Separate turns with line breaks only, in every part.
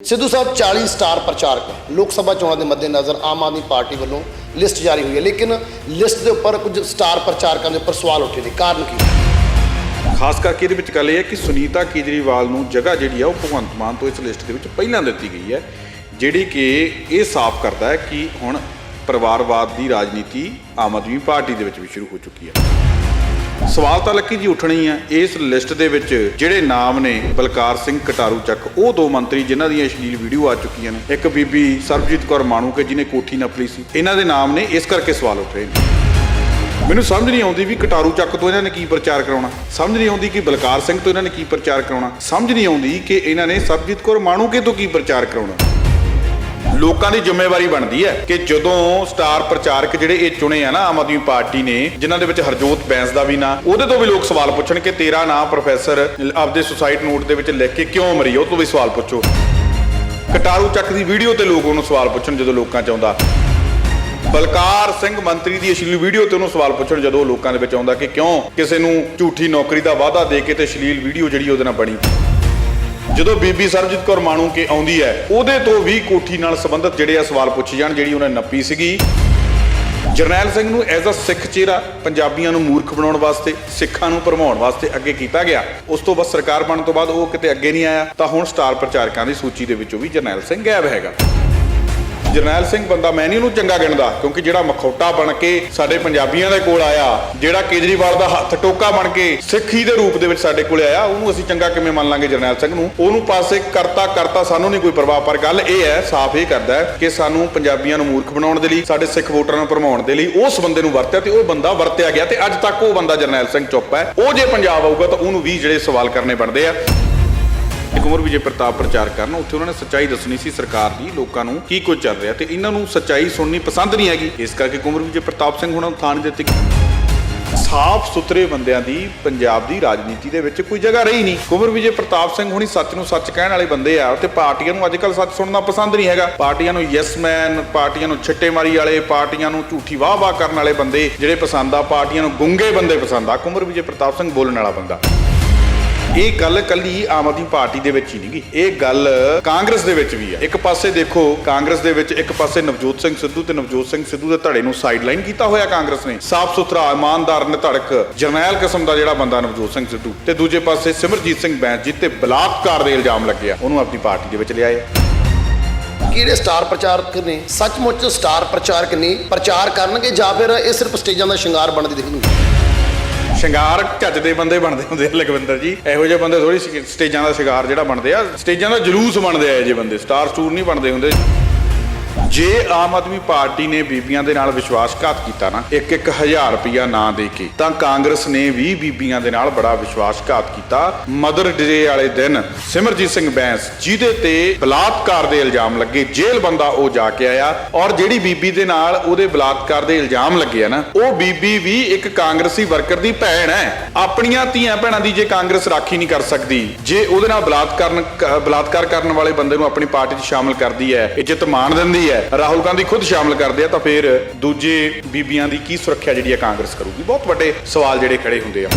ਸਿੱਧੂ ਸਾਹਿਬ 40 star ਪ੍ਰਚਾਰਕ, ਲੋਕ ਸਭਾ ਚੋਣਾਂ ਦੇ ਮੱਦੇਨਜ਼ਰ ਆਮ ਆਦਮੀ ਪਾਰਟੀ ਵੱਲੋਂ ਲਿਸਟ ਜਾਰੀ ਹੋਈ ਹੈ, ਲੇਕਿਨ ਲਿਸਟ ਦੇ ਉੱਪਰ ਕੁਝ ਸਟਾਰ ਪ੍ਰਚਾਰਕਾਂ ਦੇ ਉੱਪਰ ਸਵਾਲ ਉੱਠੇ ਨੇ, ਕਾਰਨ ਕੀ?
ਖਾਸ ਕਰਕੇ ਇਹਦੇ ਵਿੱਚ ਗੱਲ ਇਹ ਹੈ ਕਿ ਸੁਨੀਤਾ ਕੇਜਰੀਵਾਲ ਨੂੰ ਜਗ੍ਹਾ ਜਿਹੜੀ ਆ ਉਹ ਭਗਵੰਤ ਮਾਨ ਤੋਂ ਇਸ ਲਿਸਟ ਦੇ ਵਿੱਚ ਪਹਿਲਾਂ ਦਿੱਤੀ ਗਈ ਹੈ, ਜਿਹੜੀ ਕਿ ਇਹ ਸਾਫ਼ ਕਰਦਾ ਹੈ ਕਿ ਹੁਣ ਪਰਿਵਾਰਵਾਦ ਦੀ ਰਾਜਨੀਤੀ ਆਮ ਆਦਮੀ ਪਾਰਟੀ ਦੇ ਵਿੱਚ ਵੀ ਸ਼ੁਰੂ ਹੋ ਚੁੱਕੀ ਹੈ। ਸਵਾਲ ਤਾਂ ਲੱਕੀ ਜੀ ਉੱਠਣੀ ਆ। ਇਸ ਲਿਸਟ ਦੇ ਵਿੱਚ ਜਿਹੜੇ ਨਾਮ ਨੇ ਬਲਕਾਰ ਸਿੰਘ ਕਟਾਰੂ ਚੱਕ, ਉਹ ਦੋ ਮੰਤਰੀ ਜਿਨ੍ਹਾਂ ਦੀਆਂ ਅਸ਼ਲੀਲ ਵੀਡੀਓ ਆ ਚੁੱਕੀਆਂ ਨੇ। ਇੱਕ ਬੀਬੀ ਸਰਬਜੀਤ ਕੌਰ ਮਾਣੂਕੇ ਜਿਹਨੇ ਕੋਠੀ ਨਪਲੀ ਸੀ। ਇਹਨਾਂ ਦੇ ਨਾਮ ਨੇ ਇਸ ਕਰਕੇ ਸਵਾਲ ਉੱਠ ਰਹੇ ਨੇ। ਮੈਨੂੰ ਸਮਝ ਨਹੀਂ ਆਉਂਦੀ ਵੀ ਕਟਾਰੂ ਚੱਕ ਤੋਂ ਇਹਨਾਂ ਨੇ ਕੀ ਪ੍ਰਚਾਰ ਕਰਾਉਣਾ। ਸਮਝ ਨਹੀਂ ਆਉਂਦੀ ਕਿ ਬਲਕਾਰ ਸਿੰਘ ਤੋਂ ਇਹਨਾਂ ਨੇ ਕੀ ਪ੍ਰਚਾਰ ਕਰਾਉਣਾ। ਸਮਝ ਨਹੀਂ ਆਉਂਦੀ ਕਿ ਇਹਨਾਂ ਨੇ ਸਰਬਜੀਤ ਕੌਰ ਮਾਣੂਕੇ ਤੋਂ ਕੀ ਪ੍ਰਚਾਰ ਕਰਾਉਣਾ। ਲੋਕਾਂ ਦੀ ਜ਼ਿੰਮੇਵਾਰੀ ਬਣਦੀ ਹੈ ਕਿ ਜਦੋਂ ਸਟਾਰ ਪ੍ਰਚਾਰਕ ਜਿਹੜੇ ਇਹ ਚੁਣੇ ਆ ਨਾ ਆਮ ਆਦਮੀ ਪਾਰਟੀ ਨੇ, ਜਿਨ੍ਹਾਂ ਦੇ ਵਿੱਚ ਹਰਜੋਤ ਬੈਂਸ ਦਾ ਵੀ ਨਾਂ, ਉਹਦੇ ਤੋਂ ਵੀ ਲੋਕ ਸਵਾਲ ਪੁੱਛਣ ਕਿ ਤੇਰਾ ਨਾਂ ਪ੍ਰੋਫੈਸਰ ਆਪਦੇ ਸੁਸਾਈਡ ਨੋਟ ਦੇ ਵਿੱਚ ਲਿਖ ਕੇ ਕਿਉਂ ਮਰੀ, ਉਹ ਤੋਂ ਵੀ ਸਵਾਲ ਪੁੱਛੋ। ਕਟਾਰੂ ਚੱਕ ਦੀ ਵੀਡੀਓ ਤੇ ਲੋਕ ਉਹਨੂੰ ਸਵਾਲ ਪੁੱਛਣ ਜਦੋਂ ਲੋਕਾਂ ਚ ਆਉਂਦਾ। ਬਲਕਾਰ ਸਿੰਘ ਮੰਤਰੀ ਦੀ ਅਸ਼ਲੀਲ ਵੀਡੀਓ ਤੇ ਉਹਨੂੰ ਸਵਾਲ ਪੁੱਛਣ ਜਦੋਂ ਉਹ ਲੋਕਾਂ ਦੇ ਵਿੱਚ ਆਉਂਦਾ ਕਿ ਕਿਉਂ ਕਿਸੇ ਨੂੰ ਝੂਠੀ ਨੌਕਰੀ ਦਾ ਵਾਅਦਾ ਦੇ ਕੇ ਤੇ ਅਸ਼ਲੀਲ ਵੀਡੀਓ ਜਿਹੜੀ ਉਹਦੇ ਨਾਲ ਬਣੀ। ਜਦੋਂ ਬੀਬੀ ਸਰਬਜੀਤ ਕੌਰ ਮਾਣੂ ਕੇ ਆਉਂਦੀ ਹੈ, ਉਹਦੇ ਤੋਂ ਵੀ ਕੋਠੀ ਨਾਲ ਸੰਬੰਧਿਤ ਜਿਹੜੇ ਆ ਸਵਾਲ ਪੁੱਛੇ ਜਾਣ, ਜਿਹੜੀ ਉਹਨੇ ਨੱਪੀ ਸੀਗੀ। ਜਰਨੈਲ ਸਿੰਘ ਨੂੰ ਐਜ਼ ਅ ਸਿੱਖ ਚਿਹਰਾ ਪੰਜਾਬੀਆਂ ਨੂੰ ਮੂਰਖ ਬਣਾਉਣ ਵਾਸਤੇ, ਸਿੱਖਾਂ ਨੂੰ ਭਰਮਾਉਣ ਵਾਸਤੇ ਅੱਗੇ ਕੀਤਾ ਗਿਆ। ਉਸ ਤੋਂ ਬਾਅਦ ਸਰਕਾਰ ਬਣਨ ਤੋਂ ਬਾਅਦ ਉਹ ਕਿਤੇ ਅੱਗੇ ਨਹੀਂ ਆਇਆ, ਤਾਂ ਹੁਣ ਸਟਾਰ ਪ੍ਰਚਾਰਕਾਂ ਦੀ ਸੂਚੀ ਦੇ ਵਿੱਚੋਂ ਵੀ ਜਰਨੈਲ ਸਿੰਘ ਗਾਇਬ ਹੈਗਾ। ਜਰਨੈਲ ਸਿੰਘ ਬੰਦਾ, ਮੈਂ ਨਹੀਂ ਉਹਨੂੰ ਚੰਗਾ ਗਿਣਦਾ, ਕਿਉਂਕਿ ਜਿਹੜਾ ਮਖੌਟਾ ਬਣ ਕੇ ਸਾਡੇ ਪੰਜਾਬੀਆਂ ਦੇ ਕੋਲ ਆਇਆ, ਜਿਹੜਾ ਕੇਜਰੀਵਾਲ ਦਾ ਹੱਥ ਟੋਕਾ ਬਣ ਕੇ ਸਿੱਖੀ ਦੇ ਰੂਪ ਦੇ ਵਿੱਚ ਸਾਡੇ ਕੋਲ ਆਇਆ, ਉਹਨੂੰ ਅਸੀਂ ਚੰਗਾ ਕਿਵੇਂ ਮੰਨ ਲਾਂਗੇ ਜਰਨੈਲ ਸਿੰਘ ਨੂੰ? ਉਹਨੂੰ ਪਾਸੇ ਕਰਤਾ ਕਰਤਾ ਸਾਨੂੰ ਨਹੀਂ ਕੋਈ ਪਰਵਾਹ ਪਰ ਗੱਲ ਇਹ ਹੈ, ਸਾਫ਼ ਇਹ ਕਰਦਾ ਕਿ ਸਾਨੂੰ ਪੰਜਾਬੀਆਂ ਨੂੰ ਮੂਰਖ ਬਣਾਉਣ ਦੇ ਲਈ, ਸਾਡੇ ਸਿੱਖ ਵੋਟਰਾਂ ਨੂੰ ਭਰਮਾਉਣ ਦੇ ਲਈ, ਉਸ ਬੰਦੇ ਨੂੰ ਵਰਤਿਆ ਤੇ ਉਹ ਬੰਦਾ ਵਰਤਿਆ ਗਿਆ ਤੇ ਅੱਜ ਤੱਕ ਉਹ ਬੰਦਾ ਜਰਨੈਲ ਸਿੰਘ ਚੁੱਪ ਹੈ। ਉਹ ਜੇ ਪੰਜਾਬ ਆਊਗਾ ਤਾਂ ਉਹਨੂੰ ਵੀ ਜਿਹੜੇ ਸਵਾਲ ਕਰਨੇ ਬਣਦੇ ਆ। ਕੁਮਰ ਵਿਜੇ ਪ੍ਰਤਾਪ ਪ੍ਰਚਾਰ ਕਰਨ, ਉੱਥੇ ਉਹਨਾਂ ਨੇ ਸੱਚਾਈ ਦੱਸਣੀ ਸੀ ਸਰਕਾਰ ਦੀ, ਲੋਕਾਂ ਨੂੰ ਕੀ ਕੁਝ ਚੱਲ ਰਿਹਾ ਤੇ ਇਹਨਾਂ ਨੂੰ ਸੱਚਾਈ ਸੁਣਨੀ ਪਸੰਦ ਨਹੀਂ ਹੈਗੀ। ਇਸ ਕਰਕੇ ਕੁਮਰ ਵਿਜੇ ਪ੍ਰਤਾਪ ਸਿੰਘ ਹੁਣਾਂ ਨੂੰ ਥਾਂ ਨਹੀਂ ਦਿੱਤੀ ਸਾਫ਼ ਸੁਥਰੇ ਬੰਦਿਆਂ ਦੀ, ਪੰਜਾਬ ਦੀ ਰਾਜਨੀਤੀ ਦੇ ਵਿੱਚ ਕੋਈ ਜਗ੍ਹਾ ਰਹੀ ਨਹੀਂ। ਕੁਮਰ ਵਿਜੇ ਪ੍ਰਤਾਪ ਸਿੰਘ ਹੁਣੀ ਸੱਚ ਨੂੰ ਸੱਚ ਕਹਿਣ ਵਾਲੇ ਬੰਦੇ ਆ ਤੇ ਪਾਰਟੀਆਂ ਨੂੰ ਅੱਜਕੱਲ ਸੱਚ ਸੁਣਨਾ ਪਸੰਦ ਨਹੀਂ ਹੈਗਾ। ਪਾਰਟੀਆਂ ਨੂੰ ਯੈਸ ਮੈਨ ਪਾਰਟੀਆਂ ਨੂੰ ਛਿੱਟੇ ਮਾਰੀ ਵਾਲੇ, ਪਾਰਟੀਆਂ ਨੂੰ ਝੂਠੀ ਵਾਹ-ਵਾਹ ਕਰਨ ਵਾਲੇ ਬੰਦੇ ਜਿਹੜੇ ਪਸੰਦ ਆ, ਪਾਰਟੀਆਂ ਨੂੰ ਗੁੰਗੇ ਬੰਦੇ ਪਸੰਦ ਆ। ਕੁਮਰ ਵਿਜੇ ਪ੍ਰਤਾਪ ਸਿੰਘ ਬੋਲਣ ਵਾਲਾ ਬੰਦਾ। ਇਹ ਗੱਲ ਕੱਲੀ ਆਮ ਆਦਮੀ ਪਾਰਟੀ ਦੇ ਵਿੱਚ ਹੀ ਨਹੀਂਗੀ। ਇਹ ਗੱਲ ਕਾਂਗਰਸ ਦੇ ਵਿੱਚ ਵੀ ਹੈ। ਇੱਕ ਪਾਸੇ ਦੇਖੋ, ਕਾਂਗਰਸ ਦੇ ਵਿੱਚ ਇੱਕ ਪਾਸੇ ਨਵਜੋਤ ਸਿੰਘ ਸਿੱਧੂ ਤੇ ਨਵਜੋਤ ਸਿੰਘ ਸਿੱਧੂ ਦੇ ਧੜੇ ਨੂੰ ਸਾਈਡਲਾਈਨ ਕੀਤਾ ਹੋਇਆ ਕਾਂਗਰਸ ਨੇ। ਸਾਫ਼ ਸੁਥਰਾ, ਇਮਾਨਦਾਰ, ਨਿਧੜਕ, ਜਰਨੈਲ ਕਿਸਮ ਦਾ ਜਿਹੜਾ ਬੰਦਾ ਨਵਜੋਤ ਸਿੰਘ ਸਿੱਧੂ। ਤੇ ਦੂਜੇ ਪਾਸੇ ਸਿਮਰਜੀਤ ਸਿੰਘ ਬੈਂਸ ਜੀ ਤੇ ਬਲਾਤਕਾਰ ਦੇ ਇਲਜ਼ਾਮ ਲੱਗਿਆ ਉਹਨੂੰ ਆਪਣੀ ਪਾਰਟੀ ਦੇ ਵਿੱਚ ਲਿਆਏ।
ਕਿਹੜੇ ਸਟਾਰ ਪ੍ਰਚਾਰਕ ਨੇ? ਸੱਚਮੁੱਚ ਸਟਾਰ ਪ੍ਰਚਾਰਕ ਨੇ। ਪ੍ਰਚਾਰ ਕਰਨਗੇ ਜਾਂ ਫਿਰ ਇਹ ਸਿਰਫ ਸਟੇਜਾਂ ਦਾ ਸ਼ਿੰਗਾਰ ਬਣਦੇ ਦਿਖਣਗੇ
ਸ਼ਿੰਗਾਰ ਝੱਜਦੇ ਬੰਦੇ ਬਣਦੇ ਹੁੰਦੇ ਆ, ਲਖਵਿੰਦਰ ਜੀ। ਇਹੋ ਜਿਹੇ ਬੰਦੇ ਥੋੜੀ ਸਟੇਜਾਂ ਦਾ ਸ਼ਿੰਗਾਰ ਜਿਹੜਾ ਬਣਦੇ ਆ। ਸਟੇਜਾਂ ਦਾ ਜਲੂਸ ਬਣਦੇ ਆ ਇਹ ਜਿਹੇ ਬੰਦੇ। ਸਟਾਰ ਸਟੂਰ ਨਹੀਂ ਬਣਦੇ ਹੁੰਦੇ। ਜੇ ਆਮ ਆਦਮੀ ਪਾਰਟੀ ਨੇ ਬੀਬੀਆਂ ਦੇ ਨਾਲ ਵਿਸ਼ਵਾਸਘਾਤ ਕੀਤਾ ਨਾ ਇੱਕ ਇੱਕ ਹਜ਼ਾਰ ਰੁਪਇਆ ਨਾ ਦੇ ਕੇ, ਤਾਂ ਕਾਂਗਰਸ ਨੇ ਵੀ ਬੀਬੀਆਂ ਦੇ ਨਾਲ ਬੜਾ ਵਿਸ਼ਵਾਸਘਾਤ ਕੀਤਾ। ਮਦਰ ਡੇ ਵਾਲੇ ਦਿਨ ਸਿਮਰਜੀਤ ਸਿੰਘ ਬੈਂਸ ਜਿਹਦੇ ਤੇ ਬਲਾਤਕਾਰ ਦੇ ਇਲਜ਼ਾਮ ਲੱਗੇ, ਜੇਲ੍ਹ ਬੰਦਾ ਉਹ ਜਾ ਕੇ ਆਇਆ ਔਰ ਜਿਹੜੀ ਬੀਬੀ ਦੇ ਨਾਲ ਉਹਦੇ ਬਲਾਤਕਾਰ ਦੇ ਇਲਜ਼ਾਮ ਲੱਗੇ ਆ ਨਾ, ਉਹ ਬੀਬੀ ਵੀ ਇੱਕ ਕਾਂਗਰਸੀ ਵਰਕਰ ਦੀ ਭੈਣ ਹੈ। ਆਪਣੀਆਂ ਧੀਆਂ ਭੈਣਾਂ ਦੀ ਜੇ ਕਾਂਗਰਸ ਰਾਖੀ ਨਹੀਂ ਕਰ ਸਕਦੀ, ਜੇ ਉਹਦੇ ਨਾਲ ਬਲਾਤਕਾਰ ਬਲਾਤਕਾਰ ਕਰਨ ਵਾਲੇ ਬੰਦੇ ਨੂੰ ਆਪਣੀ ਪਾਰਟੀ 'ਚ ਸ਼ਾਮਲ ਕਰਦੀ ਹੈ, ਇੱਜ਼ਤ ਮਾਣ ਦਿੰਦੀ ਹੈ ਰਾਹੁਲ ਗਾਂਧੀ ਖੁਦ ਸ਼ਾਮਲ ਕਰਦੇ ਆ ਤਾਂ ਫਿਰ ਦੂਜੇ ਬੀਬੀਆਂ ਦੀ ਕੀ ਸੁਰੱਖਿਆ ਜਿਹੜੀ ਹੈ ਕਾਂਗਰਸ ਕਰੂਗੀ? ਬਹੁਤ ਵੱਡੇ ਸਵਾਲ ਜਿਹੜੇ ਖੜੇ ਹੁੰਦੇ ਆ।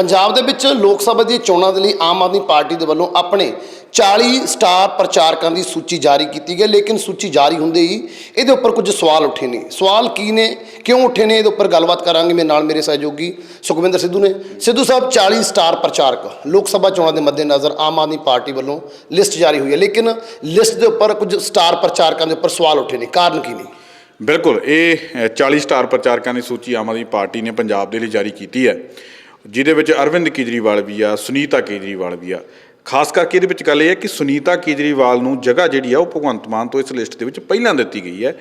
ਪੰਜਾਬ ਦੇ ਵਿੱਚ ਲੋਕ ਸਭਾ ਦੀਆਂ ਚੋਣਾਂ ਦੇ ਲਈ ਆਮ ਆਦਮੀ ਪਾਰਟੀ ਦੇ ਵੱਲੋਂ ਆਪਣੇ 40 ਸਟਾਰ ਪ੍ਰਚਾਰਕਾਂ ਦੀ ਸੂਚੀ ਜਾਰੀ ਕੀਤੀ ਗਈ ਲੇਕਿਨ ਸੂਚੀ ਜਾਰੀ ਹੁੰਦੇ ਹੀ ਇਹਦੇ ਉੱਪਰ ਕੁਝ ਸਵਾਲ ਉੱਠੇ ਨੇ। ਸਵਾਲ ਕੀ ਨੇ? ਕਿਉਂ ਉੱਠੇ ਨੇ? ਇਹਦੇ ਉੱਪਰ ਗੱਲਬਾਤ ਕਰਾਂਗੇ। ਮੇਰੇ ਨਾਲ ਮੇਰੇ ਸਹਿਯੋਗੀ ਸੁਖਵਿੰਦਰ ਸਿੱਧੂ ਨੇ। ਸਿੱਧੂ ਸਾਹਿਬ 40 ਸਟਾਰ ਪ੍ਰਚਾਰਕ ਲੋਕ ਸਭਾ ਚੋਣਾਂ ਦੇ ਮੱਦੇਨਜ਼ਰ ਆਮ ਆਦਮੀ ਪਾਰਟੀ ਵੱਲੋਂ ਲਿਸਟ ਜਾਰੀ ਹੋਈ ਹੈ ਲੇਕਿਨ ਲਿਸਟ ਦੇ ਉੱਪਰ ਕੁਝ ਸਟਾਰ ਪ੍ਰਚਾਰਕਾਂ ਦੇ ਉੱਪਰ ਸਵਾਲ ਉੱਠੇ ਨੇ। ਕਾਰਨ ਕੀ ਨੇ?
ਬਿਲਕੁਲ ਇਹ ਅ, 40 ਸਟਾਰ ਪ੍ਰਚਾਰਕਾਂ ਦੀ ਸੂਚੀ ਆਮ ਆਦਮੀ ਪਾਰਟੀ ਨੇ ਪੰਜਾਬ ਦੇ ਲਈ ਜਾਰੀ ਕੀਤੀ ਹੈ। ਜਿਹਦੇ ਵਿੱਚ ਅਰਵਿੰਦ ਕੇਜਰੀਵਾਲ ਵੀ ਆ, ਸੁਨੀਤਾ ਕੇਜਰੀਵਾਲ ਵੀ ਆ। ਖਾਸ ਕਰਕੇ ਇਹਦੇ ਵਿੱਚ ਗੱਲ ਇਹ ਹੈ ਕਿ ਸੁਨੀਤਾ ਕੇਜਰੀਵਾਲ ਨੂੰ ਜਗ੍ਹਾ ਜਿਹੜੀ ਆ, ਉਹ ਭਗਵੰਤ ਮਾਨ ਤੋਂ ਇਸ ਲਿਸਟ ਦੇ ਵਿੱਚ ਪਹਿਲਾਂ ਦਿੱਤੀ ਗਈ ਹੈ,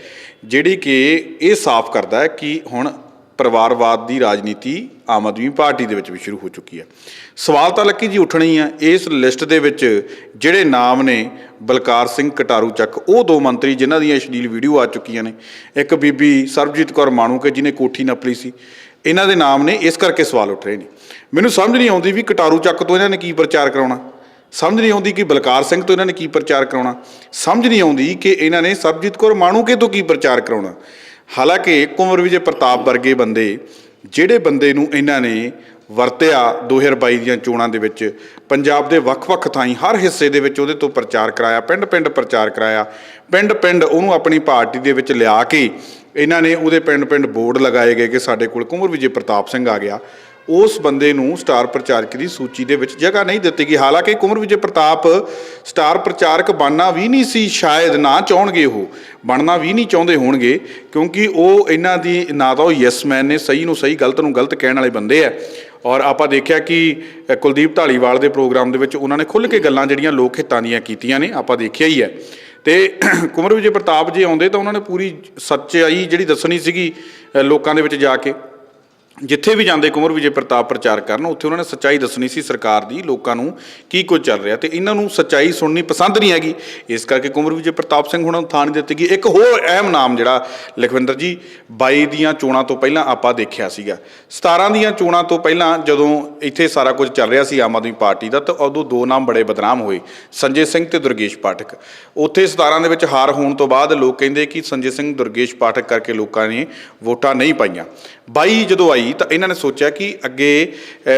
ਜਿਹੜੀ ਕਿ ਇਹ ਸਾਫ਼ ਕਰਦਾ ਹੈ ਕਿ ਹੁਣ ਪਰਿਵਾਰਵਾਦ ਦੀ ਰਾਜਨੀਤੀ ਆਮ ਆਦਮੀ ਪਾਰਟੀ ਦੇ ਵਿੱਚ ਵੀ ਸ਼ੁਰੂ ਹੋ ਚੁੱਕੀ ਹੈ। ਸਵਾਲ ਤਾਂ ਲੱਕੀ ਜੀ ਉੱਠਣੀ ਆ, ਇਸ ਲਿਸਟ ਦੇ ਵਿੱਚ ਜਿਹੜੇ ਨਾਮ ਨੇ ਬਲਕਾਰ ਸਿੰਘ ਕਟਾਰੂ ਚੱਕ, ਉਹ ਦੋ ਮੰਤਰੀ ਜਿਨ੍ਹਾਂ ਦੀਆਂ ਅਸ਼ਲੀਲ ਵੀਡੀਓ ਆ ਚੁੱਕੀਆਂ ਨੇ। ਇੱਕ ਬੀਬੀ ਸਰਬਜੀਤ ਕੌਰ ਮਾਣੂ ਕੇ ਜਿਹਨੇ ਕੋਠੀ ਨਪਲੀ ਸੀ ਇਹਨਾਂ ਦੇ ਨਾਮ ਨੇ, ਇਸ ਕਰਕੇ ਸਵਾਲ ਉੱਠ ਰਹੇ ਨੇ। ਮੈਨੂੰ ਸਮਝ ਨਹੀਂ ਆਉਂਦੀ ਵੀ ਕਟਾਰੂ ਚੱਕ ਤੋਂ ਇਹਨਾਂ ਨੇ ਕੀ ਪ੍ਰਚਾਰ ਕਰਾਉਣਾ। ਸਮਝ ਨਹੀਂ ਆਉਂਦੀ ਕਿ ਬਲਕਾਰ ਸਿੰਘ ਤੋਂ ਇਹਨਾਂ ਨੇ ਕੀ ਪ੍ਰਚਾਰ ਕਰਾਉਣਾ। ਸਮਝ ਨਹੀਂ ਆਉਂਦੀ ਕਿ ਇਹਨਾਂ ਨੇ ਸਰਬਜੀਤ ਕੌਰ ਮਾਣੂਕੇ ਤੋਂ ਕੀ ਪ੍ਰਚਾਰ ਕਰਾਉਣਾ। ਹਾਲਾਂਕਿ ਕੁੰਵਰ ਵਿਜੇ ਪ੍ਰਤਾਪ ਵਰਗੇ ਬੰਦੇ, ਜਿਹੜੇ ਬੰਦੇ ਨੂੰ ਇਹਨਾਂ ਨੇ ਵਰਤਿਆ 2022 ਦੀਆਂ ਚੋਣਾਂ ਦੇ ਵਿੱਚ, ਪੰਜਾਬ ਦੇ ਵੱਖ-ਵੱਖ ਥਾਈਂ ਹਰ ਹਿੱਸੇ ਦੇ ਵਿੱਚ ਉਹਦੇ ਤੋਂ ਪ੍ਰਚਾਰ ਕਰਾਇਆ, ਪਿੰਡ-ਪਿੰਡ ਪ੍ਰਚਾਰ ਕਰਾਇਆ, ਪਿੰਡ-ਪਿੰਡ ਉਹਨੂੰ ਆਪਣੀ ਪਾਰਟੀ ਦੇ ਵਿੱਚ ਲਿਆ ਕੇ ਇਹਨਾਂ ਨੇ ਉਹਦੇ ਪਿੰਡ-ਪਿੰਡ ਬੋਰਡ ਲਗਾਏ ਗਏ ਕਿ ਸਾਡੇ ਕੋਲ ਕੁੰਵਰ ਵਿਜੇ ਪ੍ਰਤਾਪ ਸਿੰਘ ਆ ਗਿਆ। ਉਸ ਬੰਦੇ ਨੂੰ ਸਟਾਰ ਪ੍ਰਚਾਰਕ ਦੀ ਸੂਚੀ ਦੇ ਵਿੱਚ ਜਗ੍ਹਾ ਨਹੀਂ ਦਿੱਤੀ ਗਈ। ਹਾਲਾਂਕਿ ਕੁੰਵਰ ਵਿਜੇ ਪ੍ਰਤਾਪ ਸਟਾਰ ਪ੍ਰਚਾਰਕ ਬਣਨਾ ਵੀ ਨਹੀਂ ਸੀ, ਸ਼ਾਇਦ ਨਾ ਚਾਹਣਗੇ ਉਹ। ਬਣਨਾ ਵੀ ਨਹੀਂ ਚਾਹੁੰਦੇ ਹੋਣਗੇ, ਕਿਉਂਕਿ ਉਹ ਇਹਨਾਂ ਦੀ ਨਾ ਤਾਂ ਉਹ ਯੈਸ ਮੈਨ ਨੇ, ਸਹੀ ਨੂੰ ਸਹੀ, ਗਲਤ ਨੂੰ ਗਲਤ ਕਹਿਣ ਵਾਲੇ ਬੰਦੇ ਆ ਔਰ ਆਪਾਂ ਦੇਖਿਆ ਕਿ ਕੁਲਦੀਪ ਢਾਲੀਵਾਲ ਦੇ ਪ੍ਰੋਗਰਾਮ ਦੇ ਵਿੱਚ ਉਹਨਾਂ ਨੇ ਖੁੱਲ੍ਹ ਕੇ ਗੱਲਾਂ ਜਿਹੜੀਆਂ ਲੋਕ ਹਿੱਤਾਂ ਦੀਆਂ ਕੀਤੀਆਂ ਨੇ, ਆਪਾਂ ਦੇਖਿਆ ਹੀ ਹੈ ਤੇ ਕੁੰਵਰ ਵਿਜੇ ਪ੍ਰਤਾਪ ਜੀ ਆਉਂਦੇ ਤਾਂ ਉਹਨਾਂ ਨੇ ਪੂਰੀ ਸੱਚਾਈ ਜਿਹੜੀ ਦੱਸਣੀ ਸੀਗੀ ਲੋਕਾਂ ਦੇ ਵਿੱਚ ਜਾ ਕੇ। ਜਿੱਥੇ ਵੀ ਜਾਂਦੇ ਕੁੰਵਰ ਵਿਜੇ ਪ੍ਰਤਾਪ ਪ੍ਰਚਾਰ ਕਰਨ, ਉੱਥੇ ਉਹਨਾਂ ਨੇ ਸੱਚਾਈ ਦੱਸਣੀ ਸੀ ਸਰਕਾਰ ਦੀ, ਲੋਕਾਂ ਨੂੰ ਕੀ ਕੁਝ ਚੱਲ ਰਿਹਾ ਤੇ ਇਹਨਾਂ ਨੂੰ ਸੱਚਾਈ ਸੁਣਨੀ ਪਸੰਦ ਨਹੀਂ ਹੈਗੀ। ਇਸ ਕਰਕੇ ਕੁੰਵਰ ਵਿਜੇ ਪ੍ਰਤਾਪ ਸਿੰਘ ਹੁਣਾਂ ਨੂੰ ਥਾਂ ਨਹੀਂ ਦਿੱਤੀ ਗਈ। ਇੱਕ ਹੋਰ ਅਹਿਮ ਨਾਮ ਜਿਹੜਾ ਲਖਵਿੰਦਰ ਜੀ 22 ਦੀਆਂ ਚੋਣਾਂ ਤੋਂ ਪਹਿਲਾਂ ਆਪਾਂ ਦੇਖਿਆ ਸੀਗਾ। 17 ਦੀਆਂ ਚੋਣਾਂ ਤੋਂ ਪਹਿਲਾਂ ਜਦੋਂ ਇੱਥੇ ਸਾਰਾ ਕੁਝ ਚੱਲ ਰਿਹਾ ਸੀ ਆਮ ਆਦਮੀ ਪਾਰਟੀ ਦਾ, ਤਾਂ ਉਦੋਂ ਦੋ ਨਾਮ ਬੜੇ ਬਦਨਾਮ ਹੋਏ, ਸੰਜੇ ਸਿੰਘ ਤੇ ਦੁਰਗੇਸ਼ ਪਾਠਕ। ਉੱਥੇ 17 ਦੇ ਵਿੱਚ ਹਾਰ ਹੋਣ ਤੋਂ ਬਾਅਦ ਲੋਕ ਕਹਿੰਦੇ ਕਿ ਸੰਜੇ ਸਿੰਘ, ਦੁਰਗੇਸ਼ ਪਾਠਕ ਕਰਕੇ ਲੋਕਾਂ ਨੇ ਵੋਟਾਂ ਨਹੀਂ ਪਾਈਆਂ। 22 ਜਦੋਂ ਆਈ ਤਾਂ ਇਹਨਾਂ ਨੇ ਸੋਚਿਆ ਕਿ ਅੱਗੇ